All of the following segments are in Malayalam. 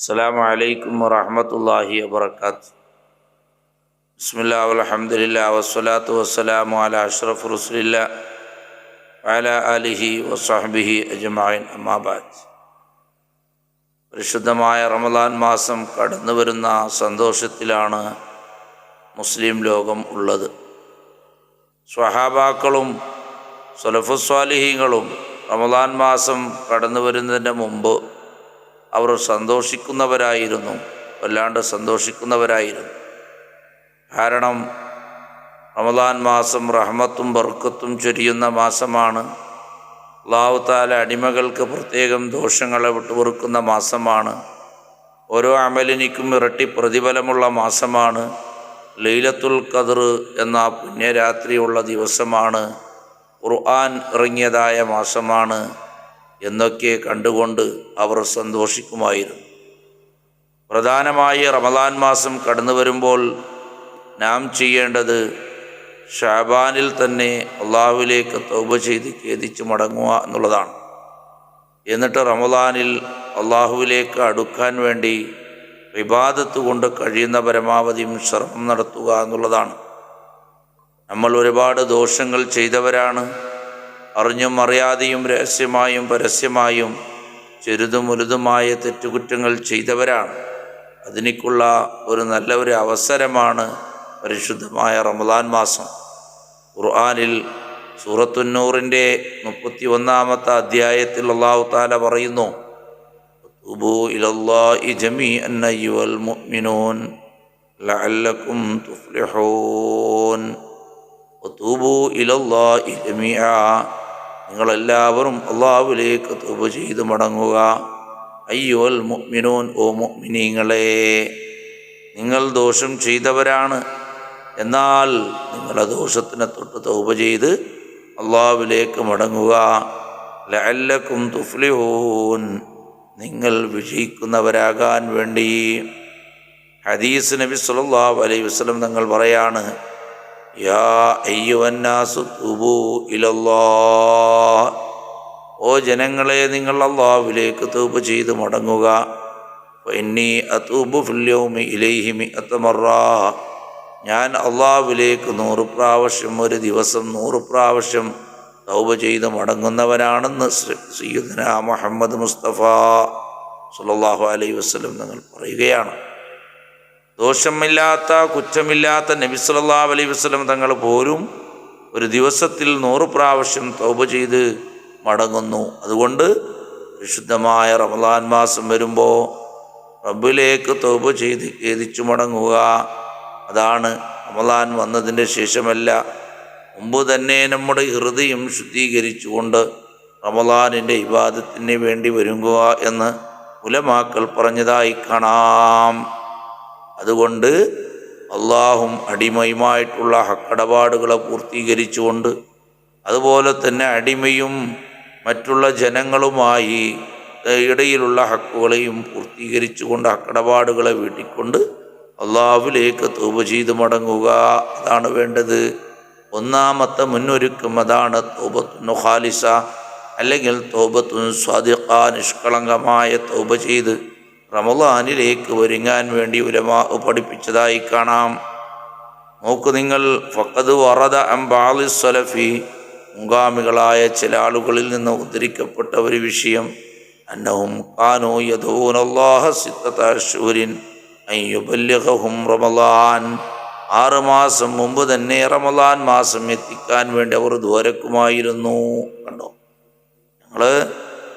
السلام عليكم ورحمة الله وبركاته بسم الله والحمد لله والصلاة والسلام على أشرف رسول الله وعلى آله وصحبه أجمعين أما بعد പരിശുദ്ധമായ റമദാൻ മാസം കടന്നു വരുന്ന സന്തോഷത്തിലാണ് മുസ്ലിം ലോകം ഉള്ളത് സ്വഹാബാക്കളും സൊലഫുസ്വാലിഹീങ്ങളും റമദാൻ മാസം കടന്നു വരുന്നതിന് മുമ്പ് അവർ സന്തോഷിക്കുന്നവരായിരുന്നു. വല്ലാണ്ട് സന്തോഷിക്കുന്നവരായിരുന്നു. കാരണം റമദാൻ മാസം റഹ്മത്തും ബർക്കത്തും ചൊരിയുന്ന മാസമാണ്. അള്ളാഹു താല അടിമകൾക്ക് പ്രത്യേകം ദോഷങ്ങളെ വിട്ടുപൊറുക്കുന്ന മാസമാണ്. ഓരോ അമലിനിക്കും ഇരട്ടി പ്രതിഫലമുള്ള മാസമാണ്. ലൈലത്തുൽ ഖദർ എന്ന പുണ്യരാത്രിയുള്ള ദിവസമാണ്. ഖുർആൻ ഇറങ്ങിയതായ മാസമാണ്. എന്നൊക്കെ കണ്ടുകൊണ്ട് അവർ സന്തോഷിക്കുമായിരുന്നു. പ്രധാനമായി റമദാൻ മാസം കടന്നു വരുമ്പോൾ നാം ചെയ്യേണ്ടത് ഷാബാനിൽ തന്നെ അള്ളാഹുവിലേക്ക് തൗബ ചെയ്ത് ഖേദിച്ച് മടങ്ങുക എന്നുള്ളതാണ്. എന്നിട്ട് റമദാനിൽ അള്ളാഹുവിലേക്ക് അടുക്കാൻ വേണ്ടി വിവാദത്ത് കൊണ്ട് കഴിയുന്ന പരമാവധിയും ശ്രമം നടത്തുക എന്നുള്ളതാണ്. നമ്മൾ ഒരുപാട് ദോഷങ്ങൾ ചെയ്തവരാണ്. അറിഞ്ഞും അറിയാതെയും രഹസ്യമായും പരസ്യമായും ചെറുതും വലുതുമായ തെറ്റുകുറ്റങ്ങൾ ചെയ്തവരാണ്. അതിനേക്കുള്ള ഒരു നല്ല ഒരു അവസരമാണ് പരിശുദ്ധമായ റമദാൻ മാസം. ഖുർആാനിൽ സൂറത്തുന്നൂറിന്റെ മുപ്പത്തി ഒന്നാമത്തെ അധ്യായത്തിൽ അള്ളാഹു താല പറയുന്നു നിങ്ങളെല്ലാവരും അള്ളാഹുലേക്ക് തൊപ്പ് ചെയ്ത് മടങ്ങുക. അയ്യോൽ മുഅ്മിനൂൻ ഓ മുഅ്മിനീങ്ങളെ നിങ്ങൾ ദോഷം ചെയ്തവരാണ്. എന്നാൽ നിങ്ങളെ ദോഷത്തിനെ തൊട്ട് തൊപ്പ് ചെയ്ത് അള്ളാഹുലേക്ക് മടങ്ങുക. ലഅല്ലക്കും തുഫ്ലിഹൂൻ നിങ്ങൾ വിജയിക്കുന്നവരാകാൻ വേണ്ടി. ഹദീസ് നബി സല്ലല്ലാഹു അലൈഹി വസല്ലം തങ്ങൾ പറയാണ് ഓ ജനങ്ങളെ നിങ്ങൾ അള്ളാഹുവിലേക്ക് തൂപ്പ് ചെയ്ത് മടങ്ങുക. അത്തമറ ഞാൻ അള്ളാഹുവിലേക്ക് നൂറ് പ്രാവശ്യം ഒരു ദിവസം നൂറ് പ്രാവശ്യം തൗബ ചെയ്ത് മടങ്ങുന്നവനാണെന്ന് സയ്യിദ്ന മുഹമ്മദ് മുസ്തഫ സുല്ലാഹു അലൈഹി വസ്ലം നിങ്ങൾ പറയുകയാണ്. ദോഷമില്ലാത്ത കുറ്റമില്ലാത്ത നബി സല്ലല്ലാഹു അലൈഹി വസല്ലം തങ്ങൾ പോരും. ഒരു ദിവസത്തിൽ നൂറ് പ്രാവശ്യം തൗബ ചെയ്ത് മടങ്ങുന്നു. അതുകൊണ്ട് വിശുദ്ധമായ റമദാൻ മാസം വരുമ്പോൾ റബ്ബിലേക്ക് തൗബ ചെയ്ത് ഖേദിച്ചു മടങ്ങുക. അതാണ് റമദാൻ വന്നതിന്റെ ശേഷമല്ല. മുമ്പ് തന്നെ നമ്മുടെ ഹൃദയം ശുദ്ധീകരിച്ചുകൊണ്ട് റമദാനിന്റെ ഇബാദത്തിന് വേണ്ടി വരുക എന്ന് ഉലമാക്കൾ പറഞ്ഞതായി കാണാം. അതുകൊണ്ട് അള്ളാഹും അടിമയുമായിട്ടുള്ള ഹക്കടപാടുകളെ പൂർത്തീകരിച്ചുകൊണ്ട് അതുപോലെ തന്നെ അടിമയും മറ്റുള്ള ജനങ്ങളുമായി ഇടയിലുള്ള ഹക്കുകളെയും പൂർത്തീകരിച്ചുകൊണ്ട് ഹക്കടപാടുകളെ വീട്ടിക്കൊണ്ട് അള്ളാഹുവിലേക്ക് തൂപ ചെയ്ത് മടങ്ങുക അതാണ് വേണ്ടത്. ഒന്നാമത്തെ മുന്നൊരുക്കം അതാണ് തോബത്തുൻ ഖാലിസ അല്ലെങ്കിൽ തോബത്തുൻ സ്വാദിഖ നിഷ്കളങ്കമായ തോപ ചെയ്ത് റമദാനിലേക്ക് ഒരുങ്ങാൻ വേണ്ടി ഉലമാ പഠിപ്പിച്ചതായി കാണാം. നോക്ക് നിങ്ങൾ ഫക്കത് വറദ അംബാലി സലഫി മുങ്കാമികളായ ചില ആളുകളിൽ നിന്ന് ഉദ്ധരിക്കപ്പെട്ട ഒരു വിഷയം അന്നഹും കാനോ യദൂനല്ലാഹ സിത്തൂരിൻ അയ്യുബല്യഹും റമലാൻ ആറ് മാസം മുമ്പ് തന്നെ റമലാൻ മാസം എത്തിക്കാൻ വേണ്ടി അവർ ദ്വാരക്കുമായിരുന്നു കണ്ടോ? ഞങ്ങൾ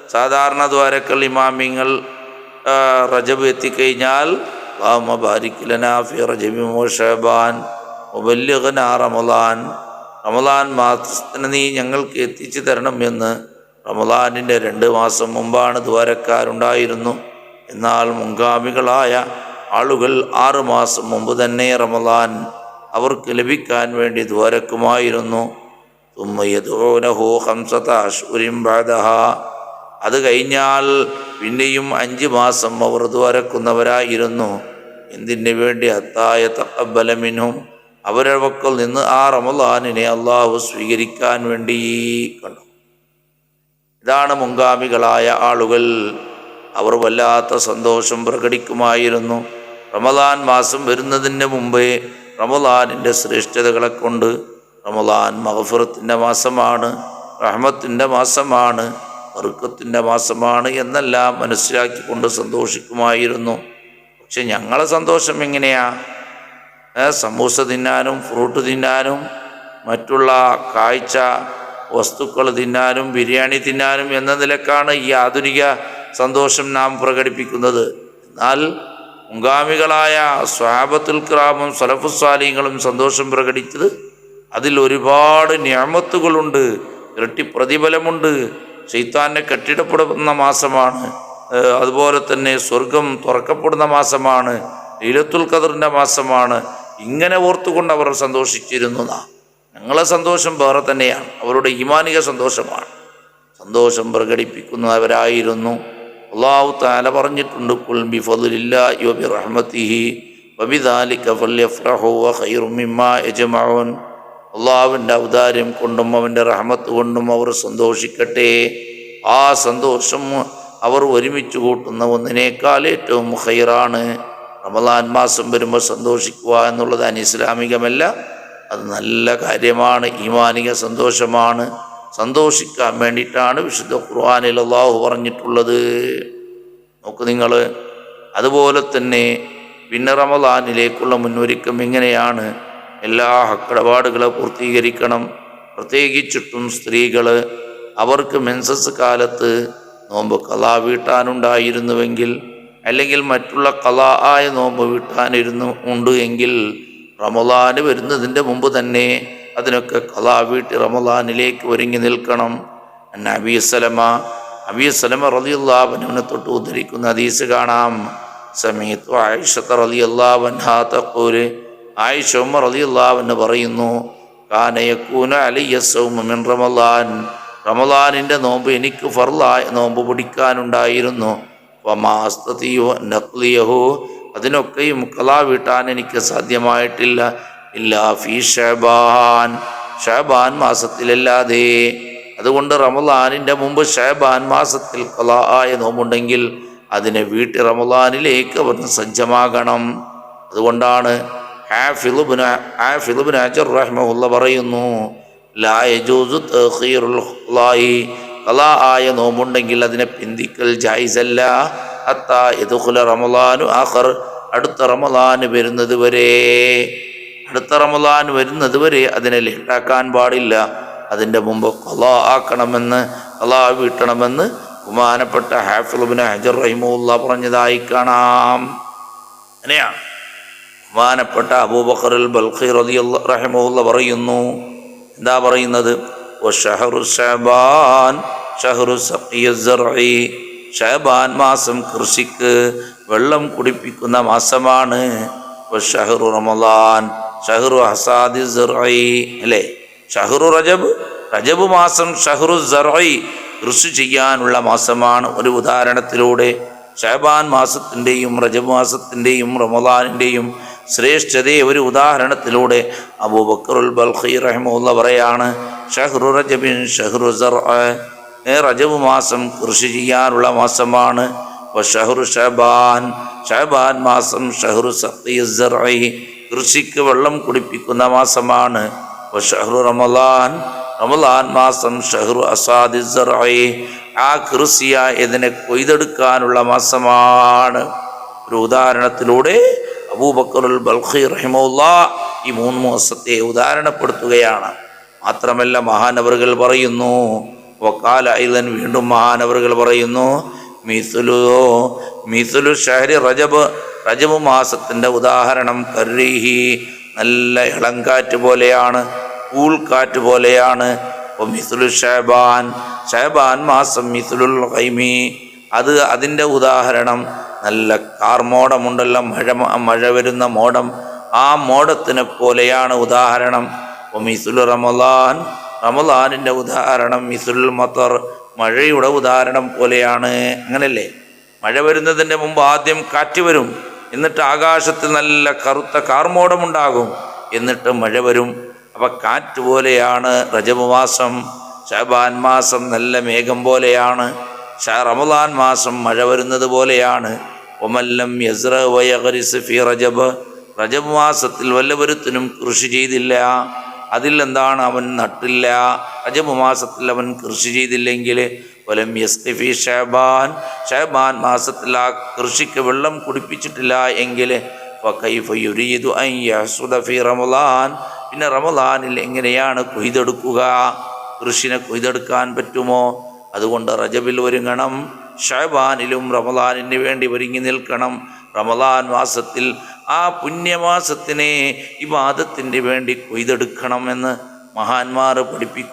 സാധാരണ ദ്വാരക്കൽ ഇമാമിങ്ങൾ റജബ് എത്തിക്കഴിഞ്ഞാൽ റമലാൻ റമലാൻ മാസത്തിന് നീ ഞങ്ങൾക്ക് എത്തിച്ചു തരണം എന്ന് റമലാനിന്റെ രണ്ട് മാസം മുമ്പാണ് ദ്വാരക്കാരുണ്ടായിരുന്നു. എന്നാൽ മുൻഗാമികളായ ആളുകൾ ആറു മാസം മുമ്പ് തന്നെ റമലാൻ അവർക്ക് ലഭിക്കാൻ വേണ്ടി ദ്വാരക്കുമായിരുന്നു. തുമ്മയതോനഹോ ഹംസത അശ്വരിം ബാദഹ അത് കഴിഞ്ഞാൽ പിന്നെയും അഞ്ച് മാസം അവർ ദ്വാരക്കുന്നവരായിരുന്നു എന്തിനു വേണ്ടി? അത്തായ തക്കബലമിനും അവരുടെ പക്കൽ നിന്ന് ആ റമലാനിനെ അള്ളാഹു സ്വീകരിക്കാൻ വേണ്ടി കണ്ടു. ഇതാണ് മുൻഗാമികളായ ആളുകൾ. അവർ വല്ലാത്ത സന്തോഷം പ്രകടിക്കുമായിരുന്നു. റമദാൻ മാസം വരുന്നതിന് മുമ്പേ റമദാനിന്റെ ശ്രേഷ്ഠതകളെ കൊണ്ട് റമദാൻ മഹഫുറത്തിന്റെ മാസമാണ് റഹ്മത്തിന്റെ മാസമാണ് വർക്കത്തിന്റെ മാസമാണ് എന്നെല്ലാം മനസ്സിലാക്കിക്കൊണ്ട് സന്തോഷിക്കുമായിരുന്നു. പക്ഷെ ഞങ്ങളെ സന്തോഷം എങ്ങനെയാ? സമൂസ തിന്നാനും ഫ്രൂട്ട് തിന്നാനും മറ്റുള്ള കാഴ്ച വസ്തുക്കൾ തിന്നാനും ബിരിയാണി തിന്നാനും എന്ന നിലക്കാണ് ഈ ആധുനിക സന്തോഷം നാം പ്രകടിപ്പിക്കുന്നത്. എന്നാൽ മുങ്കാമികളായ സ്വാബത്തുൽ ക്രാമും സലഫുസ്വാലിങ്ങളും സന്തോഷം പ്രകടിച്ചത് അതിൽ ഒരുപാട് ഞാമത്തുകളുണ്ട് ഇരട്ടി പ്രതിഫലമുണ്ട്. ചൈത്താനെ കെട്ടിടപ്പെടുന്ന മാസമാണ്. അതുപോലെ തന്നെ സ്വർഗം തുറക്കപ്പെടുന്ന മാസമാണ്. ലീലത്തുൽ ഖദറിന്റെ മാസമാണ്. ഇങ്ങനെ ഓർത്തുകൊണ്ട് അവർ സന്തോഷിച്ചിരുന്നു ഞങ്ങളെ സന്തോഷം വേറെ തന്നെയാണ്. അവരുടെ ഇമാനിക സന്തോഷമാണ്. സന്തോഷം പ്രകടിപ്പിക്കുന്നവരായിരുന്നു. അള്ളാഹു താല പറഞ്ഞിട്ടുണ്ട് കുൽ ബി ഫضലില്ലാഹി റഹ്മത്തിഹി വബിദാലിക ഫല്യഫ്റഹു വഖൈറും മിമ്മ യജ്മഊൻ. അള്ളാഹുവിന്റെ ഔദാര്യം കൊണ്ടും അവന്റെ റഹമത്ത് കൊണ്ടും അവർ സന്തോഷിക്കട്ടെ. ആ സന്തോഷം അവർ ഒരുമിച്ച് കൂട്ടുന്ന ഒന്നിനേക്കാൾ ഏറ്റവും ഹൈറാണ് റമദാൻ മാസം വരുമ്പോൾ സന്തോഷിക്കുക എന്നുള്ളത് അനിസ്ലാമികമല്ല അത് നല്ല കാര്യമാണ് ഈമാനിക സന്തോഷമാണ്. സന്തോഷിക്കാൻ വേണ്ടിയിട്ടാണ് വിശുദ്ധ ഖുർആാനിൽ അള്ളാഹു പറഞ്ഞിട്ടുള്ളത്. നോക്ക് നിങ്ങൾ അതുപോലെ തന്നെ പിന്നെ റമദാനിലേക്കുള്ള മുന്നൊരുക്കം എങ്ങനെയാണ്? എല്ലാ ഹക്കിടപാടുകളെ പൂർത്തീകരിക്കണം. പ്രത്യേകിച്ചിട്ടും സ്ത്രീകൾ അവർക്ക് മെൻസസ് കാലത്ത് നോമ്പ് കലാ വീട്ടാനുണ്ടായിരുന്നുവെങ്കിൽ അല്ലെങ്കിൽ മറ്റുള്ള കലാ ആയ നോമ്പ് വീട്ടാനിരുന്നു ഉണ്ട് എങ്കിൽ റമലാന് വരുന്നതിന്റെ മുമ്പ് തന്നെ അതിനൊക്കെ കലാ വീട്ടി റമലാനിലേക്ക് ഒരുങ്ങി നിൽക്കണം. അന്ന അബീസലമ അബീസലമ റലിയുള്ളാബനുവിനെ തൊട്ട് ഉദ്ധരിക്കുന്ന ഹദീസ് കാണാം. സമയത്ത് ആയിഷത്ത് റലിയല്ലാവൻഹാ തക്കൂര് ആയിഷ ഉമ്മ റലിയല്ലാവെന്ന് പറയുന്നു കാനയക്കൂന അലിയസൗമിൻ റമലാൻ റമലാനിന്റെ നോമ്പ് എനിക്ക് ഫർലായ നോമ്പ് പിടിക്കാനുണ്ടായിരുന്നു. വമാസ്തതിയോ നക്ലിയഹോ അതിനൊക്കെയും കലാ വീട്ടാൻ എനിക്ക് സാധ്യമായിട്ടില്ല. ഇല്ലാ ഫീ ഷബാൻ. ഷബാൻ മാസത്തിലല്ലാതെ. അതുകൊണ്ട് റമലാനിന്റെ മുമ്പ് ഷബാൻ മാസത്തിൽ കലാ ആയ നോമ്പുണ്ടെങ്കിൽ അതിനെ വീട്ടി റമലാനിലേക്ക് അവർ സജ്ജമാകണം. അതുകൊണ്ടാണ് ഹാഫിലുബിന് പറയുന്നു ആയ നോമ്പുണ്ടെങ്കിൽ അതിനെ പിന്തിക്കൽ ജായിസല്ല. റമളാനു ആഖർ. അടുത്ത റമളാൻ വരുന്നത് വരെ അടുത്ത റമളാൻ വരുന്നത് വരെ അതിനെ ലേട്ടാക്കാൻ പാടില്ല. അതിന്റെ മുമ്പ് കലാ ആക്കണമെന്ന് കലാ വീട്ടണമെന്ന് ബഹുമാനപ്പെട്ട ഹാഫിലുബിന് ഹജർ റഹിമുല്ല പറഞ്ഞതായി കാണാം. അങ്ങനെയാണ് ബഹുമാനപ്പെട്ട അബൂബക്കറുൽ ബൽഖി റതി റഹമുല്ല പറയുന്നു. എന്താ പറയുന്നത്? ഷഹബാൻ മാസം കൃഷിക്ക് വെള്ളം കുടിപ്പിക്കുന്ന മാസമാണ് ഷഹറു റമദാൻ. ഷഹറു ഹസാദി അല്ലേ? ഷഹറു റജബ് റജബ് മാസം ഷഹറു സറൈ കൃഷി ചെയ്യാനുള്ള മാസമാണ്. ഒരു ഉദാഹരണത്തിലൂടെ ഷഹബാൻ മാസത്തിന്റെയും റജബ് മാസത്തിന്റെയും റമദാനിന്റെയും ശ്രേഷ്ഠതയെ ഒരു ഉദാഹരണത്തിലൂടെ അബൂബക്കറുൽ ബൽഖി റഹ്മുള്ള പറയാണ് ഷഹ്റു റജബിൻ ഷഹ്റു സർ റജബ് മാസം കൃഷി ചെയ്യാനുള്ള മാസമാണ്. ഷഹ്റു ഷഹബാൻ ഷഹബാൻ മാസം ഷഹ്റു സഖി കൃഷിക്ക് വെള്ളം കുടിപ്പിക്കുന്ന മാസമാണ്. ഷഹ്റു റമലാൻ റമലാൻ മാസം ഷഹ്റു അസാദി ആ കൃഷിയ ഇതിനെ കൊയ്തെടുക്കാനുള്ള മാസമാണ്. ഒരു ഉദാഹരണത്തിലൂടെ അബൂബക്കറുൽ ബൽഖി റഹിമുല്ല ഈ മൂന്ന് മാസത്തെ ഉദാഹരണപ്പെടുത്തുകയാണ്. മാത്രമല്ല മഹാനവറുകൾ പറയുന്നു വക്കാല ഐലൻ വീണ്ടും മഹാനവറുകൾ പറയുന്നു മിസുലു മിസുലു ഷഹരി റജബ് റജബ് മാസത്തിന്റെ ഉദാഹരണം കരീഹി നല്ല ഇളങ്കാറ്റ് പോലെയാണ് കൂൾക്കാറ്റ് പോലെയാണ്. മിസുലു ഷഹബാൻ ഷഹബാൻ മാസം മിസുലുൽ ഖൈമി അത് അതിന്റെ ഉദാഹരണം. നല്ല കാർമോടമുണ്ടല്ലോ മഴ മഴ വരുന്ന മോടം ആ മോടത്തിനെ പോലെയാണ് ഉദാഹരണം. മിസുൽ റമലാൻ റമലാനിന്റെ ഉദാഹരണം മിസുൽ മത്തർ മഴയുടെ ഉദാഹരണം പോലെയാണ്. അങ്ങനല്ലേ? മഴ വരുന്നതിന്റെ മുമ്പ് ആദ്യം കാറ്റ് വരും. എന്നിട്ട് ആകാശത്ത് നല്ല കറുത്ത കാർമോടമുണ്ടാകും എന്നിട്ട് മഴ വരും. അപ്പം കാറ്റ് പോലെയാണ് റജബ് മാസം മാസം നല്ല മേഘം പോലെയാണ്. റമദാൻ മാസം മഴ വരുന്നത് പോലെയാണ്. ഒമല്ലം യസ്ര ഫി റജബ്. റജബ് മാസത്തിൽ വല്ലവരുത്തിനും കൃഷി ചെയ്തില്ല. അതിൽ എന്താണ് അവൻ നട്ടില്ല? റജബ് മാസത്തിൽ അവൻ കൃഷി ചെയ്തില്ലെങ്കിൽ വലം യസ്തിഫി ഷേബാൻ ഷേബാൻ മാസത്തിൽ ആ കൃഷിക്ക് വെള്ളം കുടിപ്പിച്ചിട്ടില്ല എങ്കിൽ റമദാൻ. പിന്നെ റമദാനിൽ എങ്ങനെയാണ് കൊയ്തെടുക്കുക? കൃഷിനെ കൊയ്തെടുക്കാൻ പറ്റുമോ? അതുകൊണ്ട് റജബിൽ ഒരുങ്ങണം ഷഹബാനിലും റമദാനിന് വേണ്ടി ഒരുങ്ങി നിൽക്കണം. റമദാൻ മാസത്തിൽ ആ പുണ്യമാസത്തിനെ ഇബാദത്തിന് വേണ്ടി കൊയ്തെടുക്കണമെന്ന് മഹാന്മാർ പഠിപ്പിക്കും.